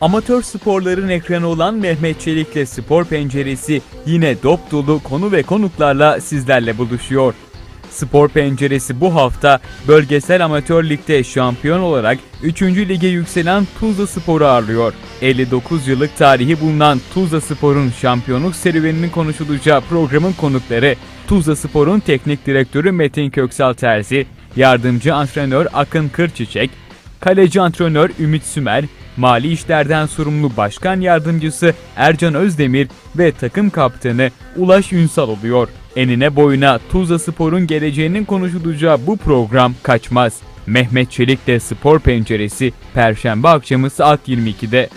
Amatör sporların ekranı olan Mehmet Çelik'le Spor Penceresi yine dop dolu konu ve konuklarla sizlerle buluşuyor. Spor Penceresi bu hafta bölgesel amatör ligde şampiyon olarak 3. lige yükselen Tuzla Spor'u ağırlıyor. 59 yıllık tarihi bulunan Tuzla Spor'un şampiyonluk serüveninin konuşulacağı programın konukları Tuzla Spor'un teknik direktörü Metin Köksal Terzi, yardımcı antrenör Akın Kırçiçek, kaleci antrenör Ümit Sümer, mali işlerden sorumlu başkan yardımcısı Ercan Özdemir ve takım kaptanı Ulaş Ünsal oluyor. Enine boyuna Tuzla Spor'un geleceğinin konuşulacağı bu program kaçmaz. Mehmet Çelik'le Spor Penceresi Perşembe akşamı saat 22'de.